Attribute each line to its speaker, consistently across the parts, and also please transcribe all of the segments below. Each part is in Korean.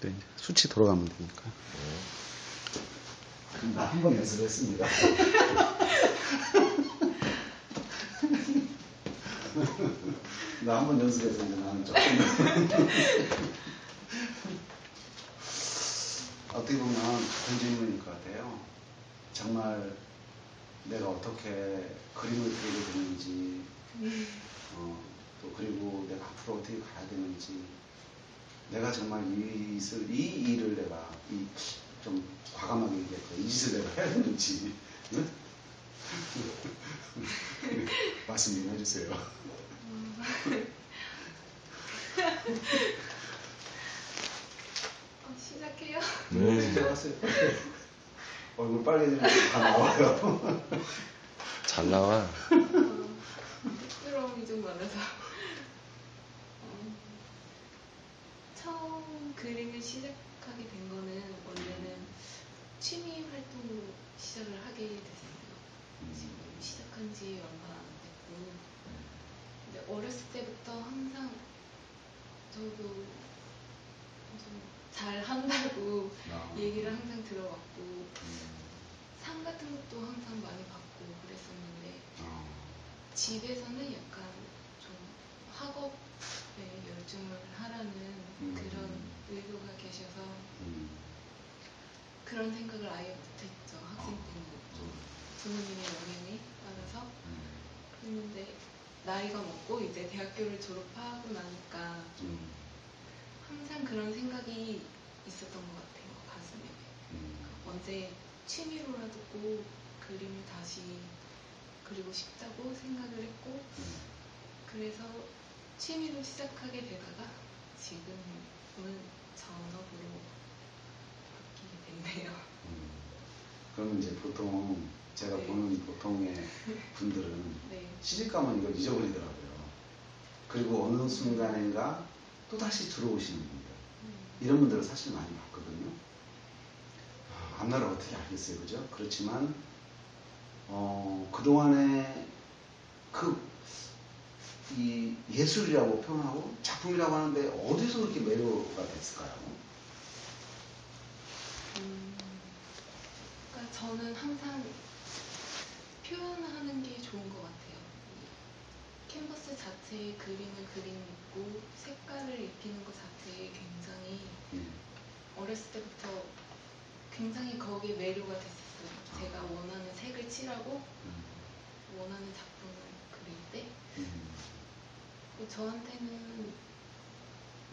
Speaker 1: 네, 수치 돌아가면 되니까. 나 한 번 연습했습니다. 나 한 번 연습했는데 나는 조금 어떻게 보면 그런 질문일 것 같아요. 정말 내가 어떻게 그림을 그리게 되는지, 어, 또 그리고 내가 앞으로 어떻게 가야 되는지, 내가 정말 이, 이 일을 내가 이, 좀 과감하게 얘기할까 이 짓을 내가 해야 되는지 응? 말씀 좀 해주세요.
Speaker 2: 어, 시작해요.
Speaker 3: 네.
Speaker 1: 시작하세요. 얼굴 빨개지는 게다 나와요.
Speaker 3: 잘 나와.
Speaker 2: 어, 부끄러움이 좀 많아서. 어, 처음 그림을 시작하게 된 거는 원래는 취미 활동으로 시작을 하게 됐어요. 지금 시작한 지 얼마 안 됐고. 근데 어렸을 때부터 항상 저도 좀잘 한다고
Speaker 1: 아.
Speaker 2: 얘기를 항상 들어왔고 상 같은 것도 항상 많이 받고 그랬었는데
Speaker 1: 어,
Speaker 2: 집에서는 약간 좀 학업에 열중을 하라는
Speaker 1: 음.
Speaker 2: 그런 의도가 계셔서
Speaker 1: 음,
Speaker 2: 그런 생각을 아예 못했죠 학생 때는 좀 부모님의 따라서
Speaker 1: 음,
Speaker 2: 그랬는데 나이가 먹고 이제 대학교를 졸업하고 나니까 좀
Speaker 1: 음,
Speaker 2: 항상 그런 생각이 있었던 것 같아요 가슴에
Speaker 1: 음,
Speaker 2: 언제 취미로라도 꼭 그림을 다시 그리고 싶다고 생각을 했고
Speaker 1: 음.
Speaker 2: 그래서 취미로 시작하게 되다가 지금은 전업으로 바뀌게 됐네요.
Speaker 1: 음. 그러면 이제 보통 제가
Speaker 2: 네.
Speaker 1: 보는 보통의 분들은
Speaker 2: 네.
Speaker 1: 시집가면 이걸 잊어버리더라고요. 그리고 어느 순간인가 또 다시 들어오시는 분들.
Speaker 2: 음,
Speaker 1: 이런 분들을 사실 많이 봤거든요. 아, 앞날을 어떻게 알겠어요, 그죠? 그렇지만, 어, 그동안에 그, 이 예술이라고 표현하고 작품이라고 하는데 어디서 그렇게 매료가 됐을까요?
Speaker 2: 음, 그러니까 저는 항상 표현하는 게 좋은 것 같아요. 이 캔버스 자체에 그림을 그리고 색깔을 입히는 것 자체에 굉장히
Speaker 1: 음,
Speaker 2: 어렸을 때부터 굉장히 거기에 매료가 됐었어요. 제가 원하는 색을 칠하고
Speaker 1: 음,
Speaker 2: 원하는 작품을 그릴 때
Speaker 1: 음,
Speaker 2: 그 저한테는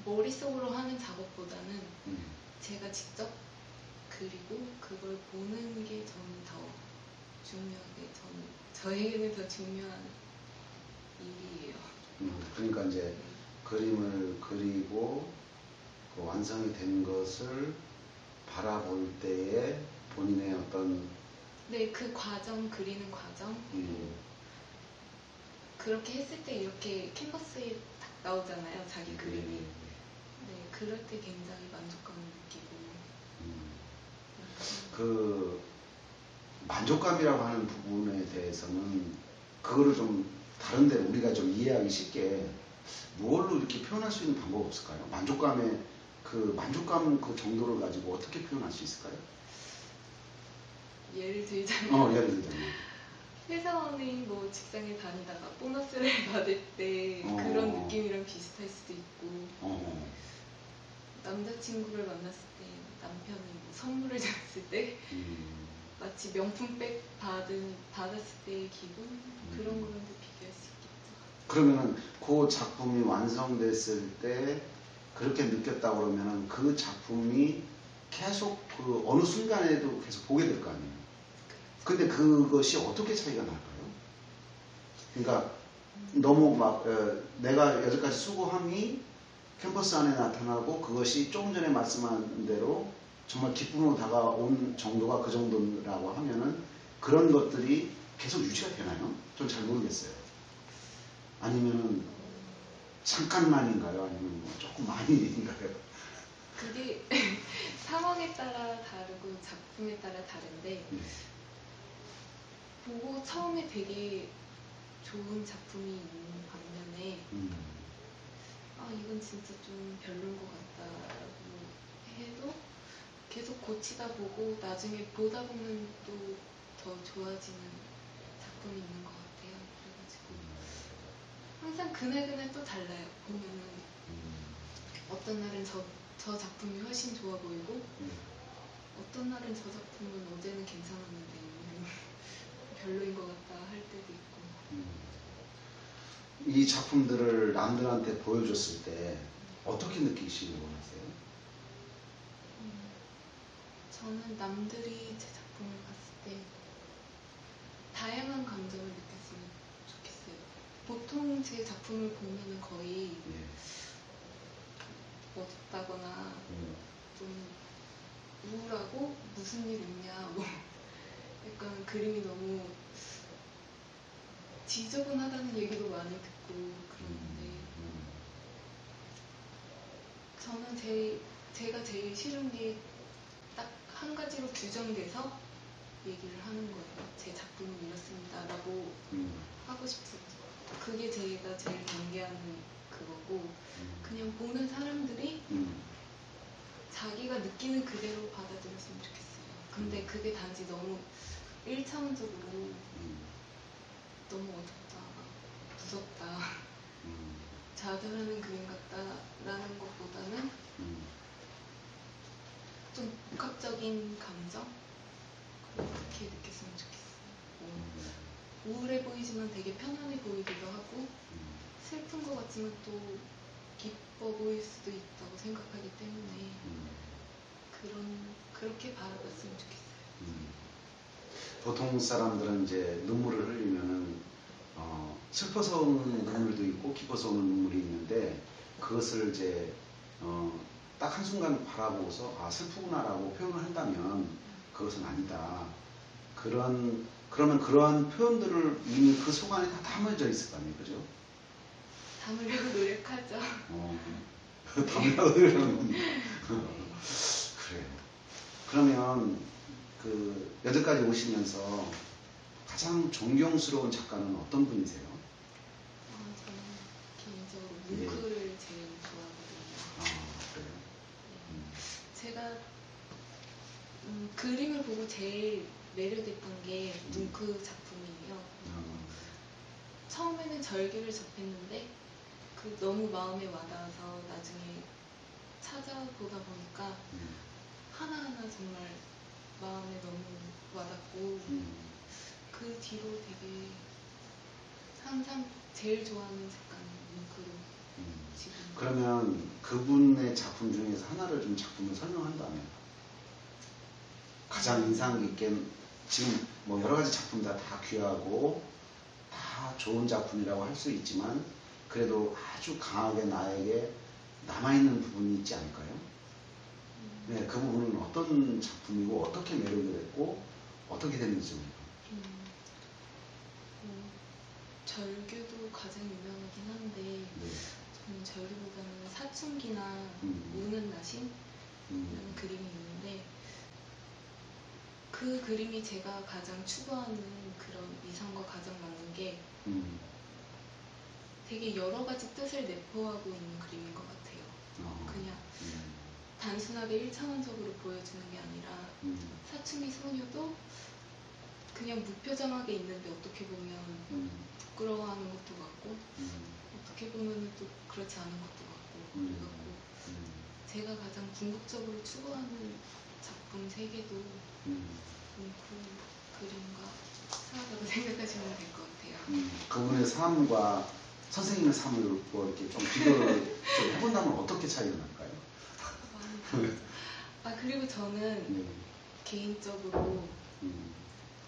Speaker 2: 머릿속으로 하는 작업보다는
Speaker 1: 음.
Speaker 2: 제가 직접 그리고 그걸 보는 게 저는 더 중요하게 저는 저에게는 더 중요한 일이에요.
Speaker 1: 음, 그러니까 이제 그림을 그리고 그 완성이 된 것을 바라볼 때에 본인의 어떤
Speaker 2: 네, 그 과정 그리는 과정
Speaker 1: 음,
Speaker 2: 그렇게 했을 때 이렇게 캔버스에 딱 나오잖아요, 자기 그림이. 네, 그럴 때 굉장히 만족감을 느끼고.
Speaker 1: 음,
Speaker 2: 음,
Speaker 1: 그 만족감이라고 하는 부분에 대해서는 그거를 좀 다른 데로 우리가 좀 이해하기 쉽게 무엇로 이렇게 표현할 수 있는 방법 없을까요? 만족감의 그 만족감 그 정도를 가지고 어떻게 표현할 수 있을까요?
Speaker 2: 예를 들자면
Speaker 1: 어, 예를 들자면.
Speaker 2: 회사원인 뭐 직장에 다니다가 보너스를 받을 때
Speaker 1: 어.
Speaker 2: 그런 느낌이랑 비슷할 수도 있고
Speaker 1: 어,
Speaker 2: 남자친구를 만났을 때 남편이 뭐 선물을 줬을 때
Speaker 1: 음,
Speaker 2: 마치 명품백 받은 받았을 때의 기분 그런
Speaker 1: 음.
Speaker 2: 거랑도 비교할 수 있겠죠.
Speaker 1: 그러면은 그 작품이 완성됐을 때 그렇게 느꼈다 그러면은 그 작품이 계속 그 어느 순간에도 계속 보게 될 거 아니에요. 근데 그것이 어떻게 차이가 날까요? 그러니까 너무 막 어, 내가 여태까지 수고함이 캠퍼스 안에 나타나고 그것이 조금 전에 말씀한 대로 정말 기쁨으로 다가온 정도가 그 정도라고 하면은 그런 것들이 계속 유지가 되나요? 좀 잘 모르겠어요. 아니면은 잠깐만인가요? 아니면 뭐 조금 많이인가요?
Speaker 2: 그게 상황에 따라 다르고 작품에 따라 다른데
Speaker 1: 네.
Speaker 2: 보고 처음에 되게 좋은 작품이 있는 반면에
Speaker 1: 음,
Speaker 2: 아 이건 진짜 좀 별로인 것 같다라고 해도 계속 고치다 보고 나중에 보다 보면 또 더 좋아지는 작품이 있는 것 같아요. 그래가지고 항상 그날그날 또 달라요. 보면은
Speaker 1: 음,
Speaker 2: 어떤 날은 저, 저 작품이 훨씬 좋아 보이고
Speaker 1: 음.
Speaker 2: 어떤 날은 저 작품은 어제는 괜찮았는데 별로인 것 같다 할 때도 있고
Speaker 1: 음. 이 작품들을 남들한테 보여줬을 때 어떻게 느끼시길 원하세요?
Speaker 2: 음, 저는 남들이 제 작품을 봤을 때 다양한 감정을 느꼈으면 좋겠어요. 보통 제 작품을 보면은 거의
Speaker 1: 예.
Speaker 2: 멋있다거나
Speaker 1: 음,
Speaker 2: 좀 우울하고 무슨 일 있냐 뭐 약간 그림이 너무 지저분하다는 얘기도 많이 듣고 그러는데
Speaker 1: 음,
Speaker 2: 저는 제, 제가 제일 싫은 게 딱 한 가지로 규정돼서 얘기를 하는 거예요. 제 작품은 이렇습니다. 라고
Speaker 1: 음,
Speaker 2: 하고 싶어요. 그게 제가 제일 경계하는 그거고,
Speaker 1: 음,
Speaker 2: 그냥 보는 사람들이
Speaker 1: 음,
Speaker 2: 자기가 느끼는 그대로 받아들였으면 좋겠어요. 근데 그게 단지 너무 1차원적으로
Speaker 1: 음,
Speaker 2: 너무 어둡다, 무섭다,
Speaker 1: 음,
Speaker 2: 자살하는 그림 같다라는 것보다는
Speaker 1: 음.
Speaker 2: 좀 복합적인 감정? 그렇게 느꼈으면 좋겠어요. 뭐
Speaker 1: 음,
Speaker 2: 우울해 보이지만 되게 편안해 보이기도 하고
Speaker 1: 음.
Speaker 2: 슬픈 것 같지만 또 기뻐 보일 수도 있다고 생각하기 때문에
Speaker 1: 음.
Speaker 2: 그런 그렇게 바라봤으면 좋겠어요.
Speaker 1: 음. 보통 사람들은 이제 눈물을 흘리면은 어, 슬퍼서 오는 눈물도 있고 기뻐서 오는 눈물이 있는데 그것을 이제 어, 딱 한순간 바라보고서 아 슬프구나라고 표현을 한다면 그것은 아니다. 그런 그러면 그러한 표현들을 이미 그 속 안에 다 담아져 있을 거 아니에요, 그죠?
Speaker 2: 담으려고 노력하죠.
Speaker 1: 어, 담으려고 그러는 그래요. 그러면 그 여기까지 오시면서 가장 존경스러운 작가는 어떤 분이세요?
Speaker 2: 아, 저는 개인적으로
Speaker 1: 예.
Speaker 2: 뭉크를 제일 좋아하거든요.
Speaker 1: 아, 그래요.
Speaker 2: 네.
Speaker 1: 음,
Speaker 2: 제가 음, 그림을 보고 제일 매료됐던 게 뭉크 작품이에요.
Speaker 1: 어,
Speaker 2: 처음에는 절규를 접했는데 그 너무 마음에 와닿아서 나중에 찾아보다 보니까
Speaker 1: 음,
Speaker 2: 하나하나 정말 마음에 너무 와닿고
Speaker 1: 음,
Speaker 2: 그 뒤로 되게 항상 제일 좋아하는 작가는 뭉크로
Speaker 1: 음.
Speaker 2: 지금
Speaker 1: 그러면 그분의 작품 중에서 하나를 좀 작품을 설명한다면 가장 인상 깊게 지금 뭐 여러 가지 작품 다, 다 귀하고 다 좋은 작품이라고 할 수 있지만 그래도 아주 강하게 나에게 남아있는 부분이 있지 않을까요?
Speaker 2: 음,
Speaker 1: 네, 그 부분은 어떤 작품이고 어떻게 매력이 됐고 어떻게 됐는지 좀
Speaker 2: 음, 음, 절규도 가장 유명하긴 한데
Speaker 1: 네.
Speaker 2: 저는 절규보다는 사춘기나
Speaker 1: 음.
Speaker 2: 우는 나신이라는
Speaker 1: 음,
Speaker 2: 그림이 있는데 그 그림이 제가 가장 추구하는 그런 이상과 가장 맞는 게
Speaker 1: 음,
Speaker 2: 되게 여러 가지 뜻을 내포하고 있는 그림인 것 같아요.
Speaker 1: 어,
Speaker 2: 그냥
Speaker 1: 음,
Speaker 2: 단순하게 1차원적으로 보여주는 게 아니라
Speaker 1: 음,
Speaker 2: 사춘기 소녀도 그냥 무표정하게 있는데 어떻게 보면
Speaker 1: 음,
Speaker 2: 부끄러워하는 것도 같고
Speaker 1: 음,
Speaker 2: 어떻게 보면 또 그렇지 않은 것도 같고
Speaker 1: 음.
Speaker 2: 그래갖고
Speaker 1: 음,
Speaker 2: 제가 가장 궁극적으로 추구하는 작품 세계도
Speaker 1: 음.
Speaker 2: 뭉크 그림과 사라고 생각하시면 될 것 같아요.
Speaker 1: 음, 그분의 삶과 선생님의 삶을 뭐 이렇게 좀 비교를 좀 해본다면 어떻게 차이가 날까요?
Speaker 2: 다르죠. 아 그리고 저는
Speaker 1: 네.
Speaker 2: 개인적으로
Speaker 1: 음,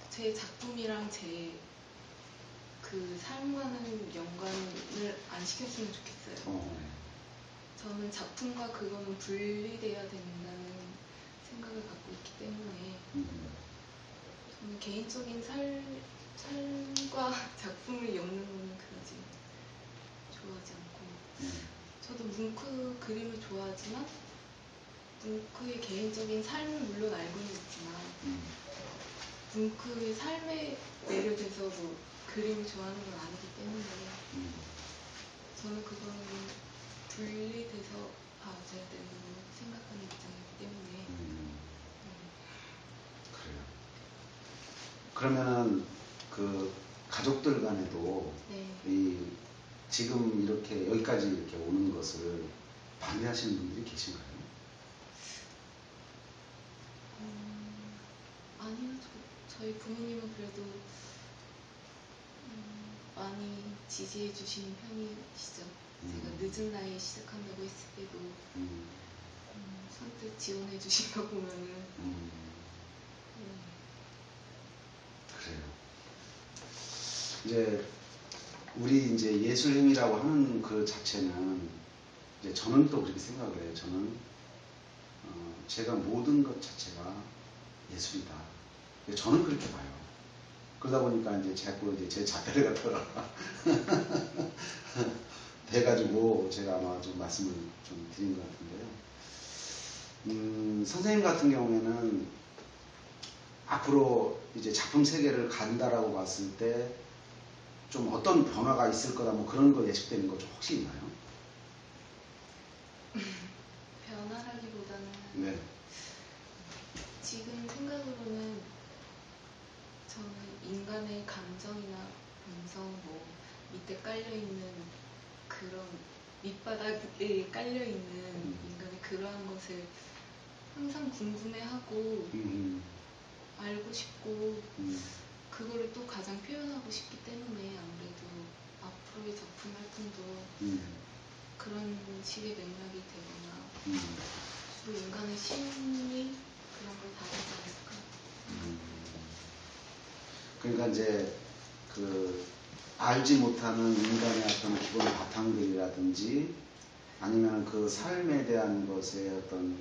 Speaker 2: 제 작품이랑 제 그 삶과는 연관을 안 시켰으면 좋겠어요.
Speaker 1: 어,
Speaker 2: 저는 작품과 그거는 분리돼야 된다는 생각을 갖고 있기 때문에
Speaker 1: 음,
Speaker 2: 저는 개인적인 살, 삶과 작품을 엮는 거는 그다지 좋아하지 않고
Speaker 1: 음,
Speaker 2: 저도 뭉크 그림을 좋아하지만 뭉크의 개인적인 삶을 물론 알고는 있지만
Speaker 1: 음,
Speaker 2: 뭉크의 삶에 매료돼서 뭐 그림을 좋아하는 건 아니기 때문에
Speaker 1: 음,
Speaker 2: 저는 그거는 분리돼서 봐줘야 된다고 생각하는 입장이기 때문에
Speaker 1: 음,
Speaker 2: 음,
Speaker 1: 그래요. 그러면은 그 가족들 간에도
Speaker 2: 네.
Speaker 1: 이 지금 이렇게 여기까지 이렇게 오는 것을 반대하시는 분들이 계신가요?
Speaker 2: 음, 아니요, 저, 저희 부모님은 그래도 음, 많이 지지해 주시는 편이시죠. 제가
Speaker 1: 음.
Speaker 2: 늦은 나이에 시작한다고 했을 때도
Speaker 1: 음,
Speaker 2: 음, 선뜻 지원해 주신 거 보면은 음,
Speaker 1: 그래요. 이제 우리 이제 예술행위라고 하는 그 자체는 이제 저는 또 그렇게 생각을 해요. 저는 어, 제가 모든 것 자체가 예술이다. 저는 그렇게 봐요. 그러다 보니까 이제 자꾸 이제 제 작가를 갖다가 돼가지고 제가 아마 좀 말씀을 좀 드린 것 같은데요. 음, 선생님 같은 경우에는 앞으로 이제 작품 세계를 간다라고 봤을 때 좀 어떤 변화가 있을 거다 뭐 그런 거 예측되는 거좀 혹시 있나요?
Speaker 2: 변화라기보다는
Speaker 1: 네.
Speaker 2: 지금 생각으로는 저는 인간의 감정이나 본성, 뭐 밑에 깔려 있는 그런 밑바닥에 깔려 있는
Speaker 1: 음.
Speaker 2: 인간의 그러한 것을 항상 궁금해하고
Speaker 1: 음,
Speaker 2: 알고 싶고
Speaker 1: 음,
Speaker 2: 그거를 또 가장 표현하고 싶기 때문에 아무래도 앞으로의 작품 활동도
Speaker 1: 음,
Speaker 2: 그런 식의 맥락이 되거나
Speaker 1: 음,
Speaker 2: 주로 인간의 심리 그런 걸 다루지 않을까.
Speaker 1: 음. 그러니까 이제 그 알지 못하는 인간의 어떤 기본 바탕들이라든지 아니면 그 삶에 대한 것의 어떤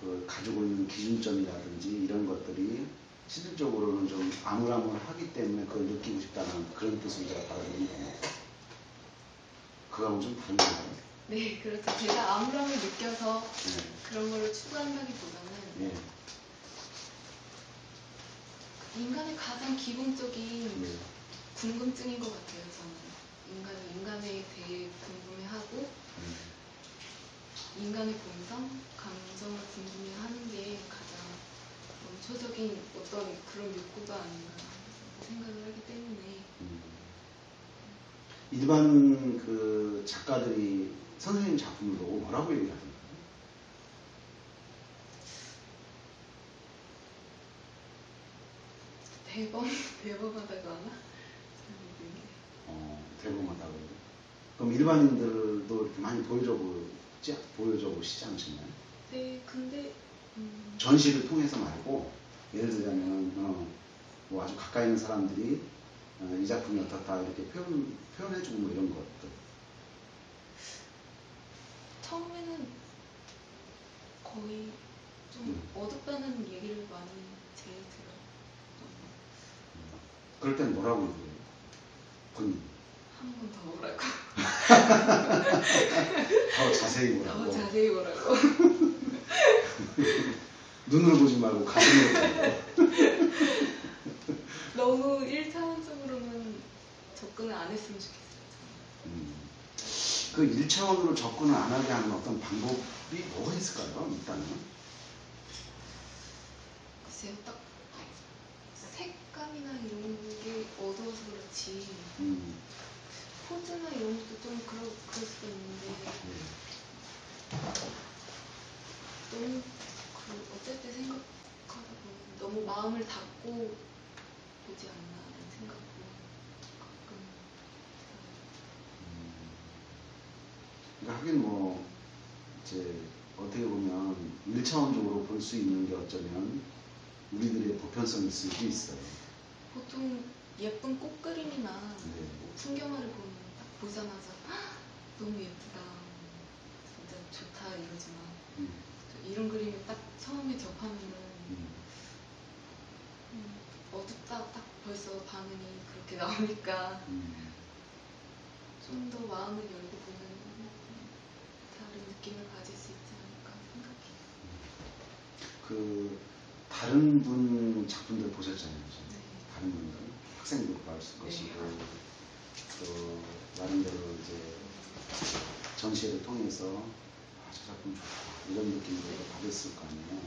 Speaker 1: 그 가지고 있는 기준점이라든지 이런 것들이 실질적으로는 좀 아물아물하기 때문에 그걸 느끼고 싶다는 그런 뜻을 제가 받아들이는 겁니다. 그거하고 좀 다른가요?
Speaker 2: 네, 그렇죠. 제가 아무람을 느껴서
Speaker 1: 네.
Speaker 2: 그런 거를 추구한다기보다는
Speaker 1: 예.
Speaker 2: 인간의 가장 기본적인
Speaker 1: 예.
Speaker 2: 궁금증인 것 같아요. 저는 인간 인간에 대해 궁금해하고
Speaker 1: 음.
Speaker 2: 인간의 본성, 감정을 궁금해하는 게 가장 원초적인 어떤 그런 욕구가 아닌가 생각을 하기 때문에
Speaker 1: 음. 일반 그 작가들이 선생님 작품을 보고 뭐라고 얘기하던가요?
Speaker 2: 대범 대범하다고 하나?
Speaker 1: 어, 대범하다고 해요. 그럼 일반인들도 이렇게 많이 보여줘 보지, 보여줘 보시지 않으셨나요?
Speaker 2: 네, 근데 음,
Speaker 1: 전시를 통해서 말고, 예를 들자면, 어, 뭐 아주 가까이 있는 사람들이 어, 이 작품이 어떻다 이렇게 표현, 표현해주고 뭐 이런 것들.
Speaker 2: 처음에는 거의 좀
Speaker 1: 음.
Speaker 2: 어둡다는 얘기를 많이 제일 들어요.
Speaker 1: 그럴 땐 뭐라고 얘기해요? 본인.
Speaker 2: 한 번더 보라고.
Speaker 1: 더 자세히 보라고.
Speaker 2: 더 자세히 보라고.
Speaker 1: 눈으로 보지 말고 가슴으로 보라고.
Speaker 2: 너무 1차원적으로는 접근을 안 했으면 좋겠어요.
Speaker 1: 음. 그 1차원으로 접근을 안 하게 하는 어떤 방법이 뭐가 있을까요? 일단은.
Speaker 2: 글쎄요, 딱 색감이나 이런 게 어두워서 그렇지
Speaker 1: 음.
Speaker 2: 포즈나 이런 것도 좀 그럴, 그럴 수도 있는데
Speaker 1: 예.
Speaker 2: 너무 그때 생각하다 보면 너무 마음을 닫고 보지 않나 라는 생각도 가끔
Speaker 1: 그러니까 하긴 뭐 이제 어떻게 보면 1차원적으로 볼 수 있는 게 어쩌면 우리들의 보편성일 수도 있어요.
Speaker 2: 보통 예쁜 꽃 그림이나
Speaker 1: 네.
Speaker 2: 뭐 풍경화를 보면 딱 보자마자 "헉, 너무 예쁘다 진짜 좋다 이러지만
Speaker 1: 음,
Speaker 2: 저 이런 그림을 딱 처음에 접하면은
Speaker 1: 음,
Speaker 2: 음, 어둡다 딱 벌써 반응이 그렇게 나오니까
Speaker 1: 음.
Speaker 2: 좀더 마음을 열고 보면 다른 느낌을 가질 수 있지 않을까 생각해요.
Speaker 1: 그 다른 분 작품들 보셨잖아요. 그죠?
Speaker 2: 네.
Speaker 1: 분들 학생들도 봤을
Speaker 2: 네.
Speaker 1: 것이고 또 나름대로 이제 전시회를 통해서 저 작품 좋다 이런 느낌으로 받았을 거 아니에요.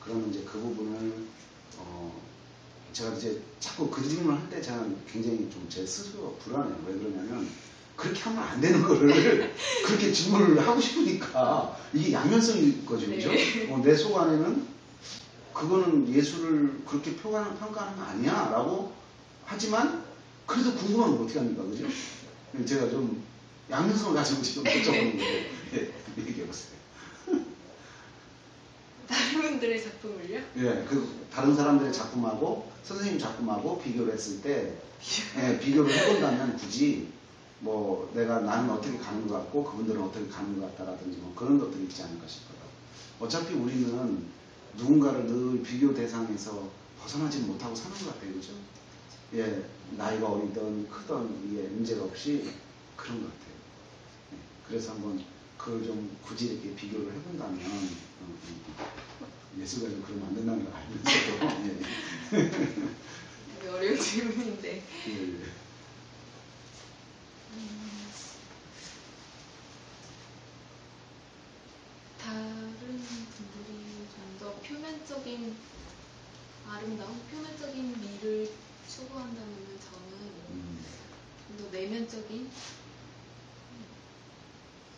Speaker 1: 그러면 이제 그 부분을 어 제가 이제 자꾸 그림을 할 때 제가 굉장히 좀 제 스스로 불안해요. 왜 그러냐면 그렇게 하면 안 되는 거를 그렇게 질문을 하고 싶으니까 이게 양면성이 거죠, 그죠?
Speaker 2: 네.
Speaker 1: 어, 내속 안에는 그거는 예술을 그렇게 평가하는, 평가하는 거 아니야 라고 하지만 그래도 궁금하면 어떻게 합니까, 그죠? 제가 좀 양면성을 가지고 지금 여쭤보는 거예요. 예, 얘기해보세요.
Speaker 2: 다른 분들의 작품을요?
Speaker 1: 예, 그 다른 사람들의 작품하고 선생님 작품하고 비교를 했을 때 예, 비교를 해본다면 굳이 뭐 내가 나는 어떻게 가는 것 같고 그분들은 어떻게 가는 것 같다라든지 뭐 그런 것들이 있지 않을까 싶어요. 어차피 우리는 누군가를 늘 비교 대상에서 벗어나지 못하고 사는 것 같아요, 그죠? 예, 나이가 어리든 크든 이게 문제가 없이 그런 것 같아요. 예, 그래서 한번 그걸 좀 굳이 이렇게 비교를 해본다면 어, 음, 예술가 좀 그러면 안 된다는 걸 알면서도 예,
Speaker 2: 되게 어려운 질문인데.
Speaker 1: 예, 예.
Speaker 2: 음, 다른 분들이 좀 더 표면적인 아름다움, 표면적인 미를 추구한다면 저는
Speaker 1: 음,
Speaker 2: 좀 더 내면적인 음,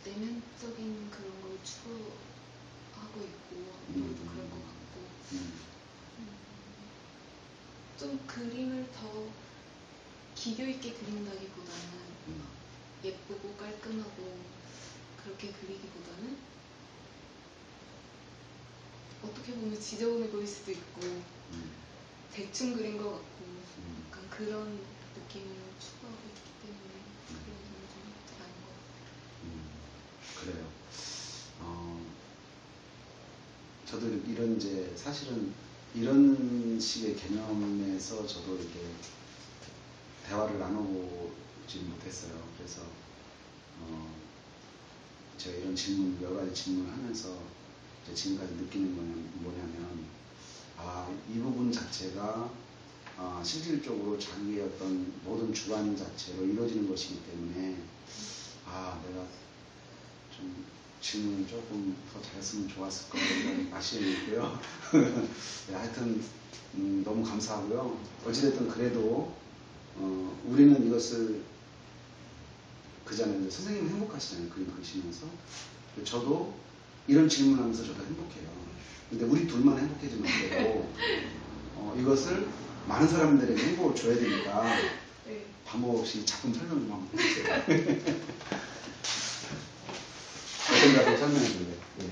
Speaker 2: 내면적인 그런 걸 추구하고 있고 앞으로도
Speaker 1: 음.
Speaker 2: 그럴 것 같고.
Speaker 1: 음,
Speaker 2: 좀 그림을 더 기교 있게 그린다기보다는
Speaker 1: 음,
Speaker 2: 예쁘고 깔끔하고 그렇게 그리기보다는 어떻게 보면 지저분해 보일 수도 있고
Speaker 1: 음,
Speaker 2: 대충 그린 것 같고
Speaker 1: 음.
Speaker 2: 약간 그런 느낌을 추구하고 있기 때문에 그런 점이 좀더 많은 것 같아요.
Speaker 1: 음, 그래요. 어, 저도 이런 이제 사실은 이런 식의 개념에서 저도 이렇게 대화를 나눠보지 못했어요. 그래서 어, 제가 이런 질문 여러 가지 질문을 하면서 지금까지 느끼는 건 뭐냐면 아 이 부분 자체가 아, 실질적으로 자기의 어떤 모든 주관 자체로 이루어지는 것이기 때문에 아 내가 좀 질문을 조금 더 잘했으면 좋았을 거라는 아쉬움이 있고요. 네, 하여튼 음, 너무 감사하고요. 어찌됐든 그래도 어, 우리는 이것을. 이제 선생님은 행복하시잖아요. 그림 그리시면서. 저도 이런 질문하면서 저도 행복해요. 근데 우리 둘만 행복해지면 안 되고 어, 이것을 많은 사람들에게 행복을 줘야 되니까
Speaker 2: 네.
Speaker 1: 방법 없이 작품 설명 좀 한번 해주세요. 어떤 작품 설명해? 예.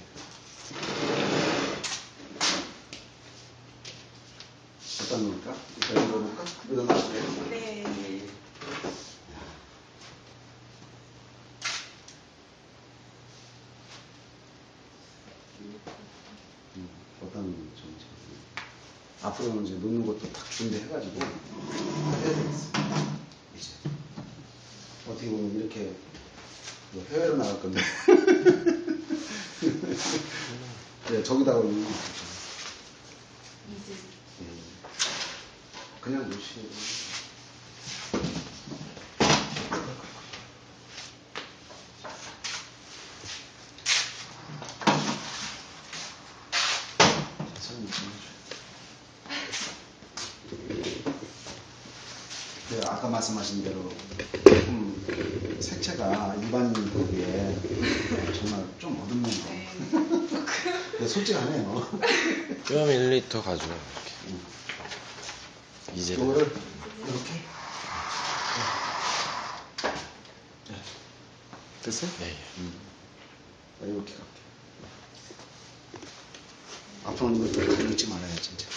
Speaker 1: 어떤 겁니까? 이거 읽어볼까? 이거 나와볼까요?
Speaker 2: 네.
Speaker 1: 예. 음, 어떤 좀 앞으로는 이제 놓는 것도 딱 준비해가지고 해야 되겠어. 이제 어떻게 보면 이렇게 뭐 해외로 나갈 건데. 네, 저기다가 올리면 좋죠.
Speaker 2: 이제
Speaker 1: 예. 그냥 놓으시고. 천천히 좀 해줘요. 네, 아까 말씀하신 대로 조금 색채가 일반인 보기에 정말 좀 어둡네요.
Speaker 2: 네.
Speaker 1: 근데 솔직하네요.
Speaker 3: 좀 1리터 가져와. 이제
Speaker 1: 이거를 이렇게 네. 됐어요?
Speaker 3: 네.
Speaker 1: 음. 이렇게 갈게. 앞으로는 이거 잘 읽지 말아요, 진짜.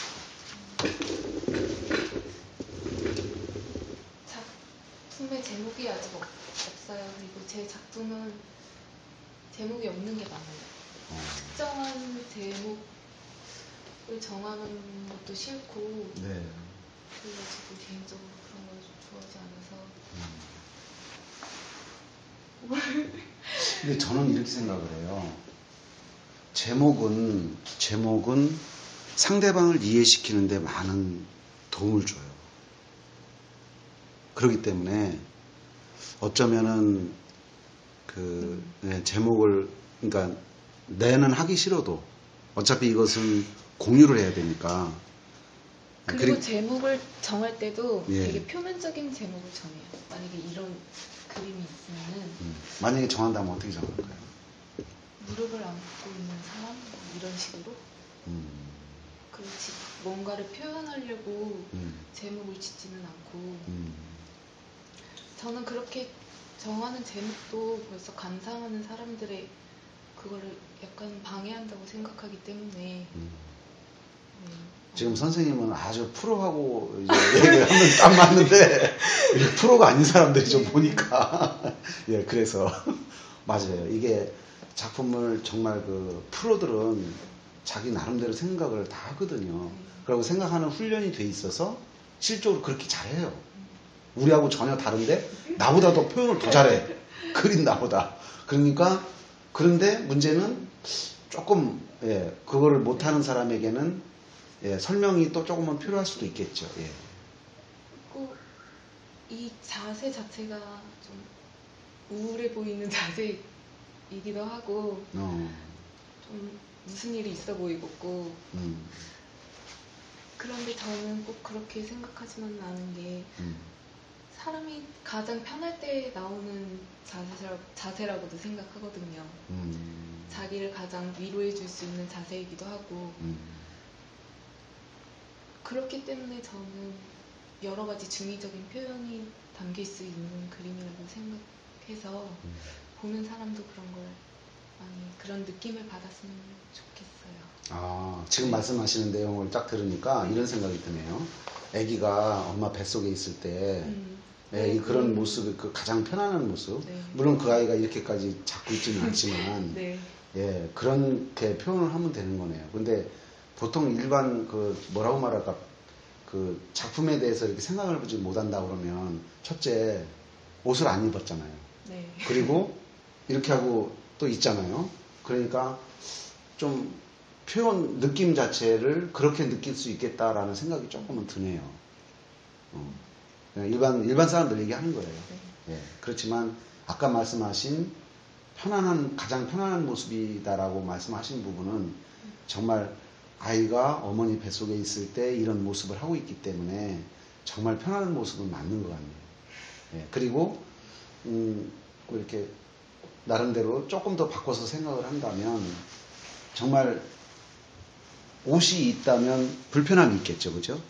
Speaker 2: 작품의 제목이 아직 없, 없어요. 그리고 제 작품은 제목이 없는 게 많아요.
Speaker 1: 어,
Speaker 2: 특정한 제목을 정하는 것도 싫고
Speaker 1: 네.
Speaker 2: 그래가지고 개인적으로 그런 걸 좀 좋아하지 않아서
Speaker 1: 음. 근데 저는 이렇게 생각을 해요. 제목은, 제목은 상대방을 이해시키는데 많은 도움을 줘요. 그렇기 때문에 어쩌면은 그 네, 제목을, 그러니까 내는 하기 싫어도 어차피 이것은 공유를 해야 되니까.
Speaker 2: 그리고
Speaker 1: 그리-
Speaker 2: 제목을 정할 때도
Speaker 1: 예.
Speaker 2: 되게 표면적인 제목을 정해요. 만약에 이런 그림이 있으면은
Speaker 1: 음, 만약에 정한다면 어떻게 정할까요?
Speaker 2: 무릎을 안고 있는 사람 뭐 이런 식으로
Speaker 1: 음,
Speaker 2: 그렇지 뭔가를 표현하려고
Speaker 1: 음,
Speaker 2: 제목을 짓지는 않고
Speaker 1: 음,
Speaker 2: 저는 그렇게 정하는 제목도 벌써 감상하는 사람들의 그거를 약간 방해한다고 생각하기 때문에.
Speaker 1: 음.
Speaker 2: 네.
Speaker 1: 지금 선생님은 아주 프로하고 얘기를 하면 딱 맞는데 프로가 아닌 사람들이 좀 보니까. 예 그래서. 맞아요. 이게 작품을 정말 그 프로들은 자기 나름대로 생각을 다 하거든요. 그리고 생각하는 훈련이 돼 있어서 실적으로 그렇게 잘해요 우리하고 전혀 다른데? 나보다 더 표현을 더 잘해. 그린 나보다. 그러니까 그런데 문제는 조금 예 그거를 못하는 사람에게는 예, 설명이 또 조금은 필요할 수도 있겠죠. 예.
Speaker 2: 그리고 이 자세 자체가 좀 우울해 보이는 자세이기도 하고
Speaker 1: 어,
Speaker 2: 좀 무슨 일이 있어 보이고.
Speaker 1: 음,
Speaker 2: 그런데 저는 꼭 그렇게 생각하지만 않은 게
Speaker 1: 음,
Speaker 2: 사람이 가장 편할 때 나오는 자세라, 자세라고도 생각하거든요.
Speaker 1: 음,
Speaker 2: 자기를 가장 위로해 줄 수 있는 자세이기도 하고
Speaker 1: 음,
Speaker 2: 그렇기 때문에 저는 여러 가지 중의적인 표현이 담길 수 있는 그림이라고 생각해서
Speaker 1: 음.
Speaker 2: 보는 사람도 그런 걸 많이 그런 느낌을 받았으면 좋겠어요.
Speaker 1: 아, 지금 말씀하시는 내용을 딱 들으니까 이런 생각이 드네요. 아기가 엄마 뱃속에 있을 때
Speaker 2: 음, 네,
Speaker 1: 그런
Speaker 2: 음,
Speaker 1: 모습이 그 가장 편안한 모습.
Speaker 2: 네.
Speaker 1: 물론 그 아이가 이렇게까지 잡고 있지는 않지만
Speaker 2: 네,
Speaker 1: 예, 그렇게 표현을 하면 되는 거네요. 근데 보통 일반 그 뭐라고 말할까 그 작품에 대해서 이렇게 생각을 하지 못한다 그러면 첫째 옷을 안 입었잖아요.
Speaker 2: 네.
Speaker 1: 그리고 이렇게 하고 또 있잖아요. 그러니까 좀 표현 느낌 자체를 그렇게 느낄 수 있겠다라는 생각이 조금은 드네요. 어. 그냥 일반 일반 사람들 얘기하는 거예요.
Speaker 2: 네.
Speaker 1: 예, 그렇지만 아까 말씀하신 편안한 가장 편안한 모습이다라고 말씀하신 부분은 정말 아이가 어머니 뱃속에 있을 때 이런 모습을 하고 있기 때문에 정말 편안한 모습은 맞는 것 같네요. 예, 그리고 음, 뭐 이렇게 나름대로 조금 더 바꿔서 생각을 한다면 정말 옷이 있다면 불편함이 있겠죠, 그죠?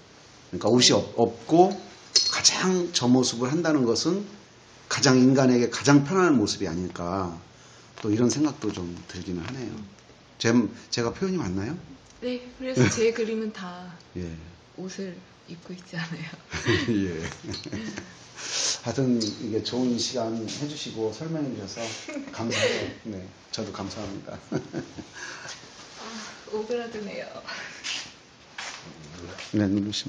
Speaker 1: 그러니까 옷이 없, 없고 가장 저 모습을 한다는 것은 가장 인간에게 가장 편안한 모습이 아닐까 또 이런 생각도 좀 들기는 하네요. 제, 제가 표현이 맞나요?
Speaker 2: 네, 그래서 제 그림은 다
Speaker 1: 예.
Speaker 2: 옷을 입고 있지 않아요.
Speaker 1: 예. 하여튼 이게 좋은 시간 해주시고 설명해 주셔서 감사해요. 네. 저도 감사합니다.
Speaker 2: 아, 오그라드네요.
Speaker 1: 네, 누르시면.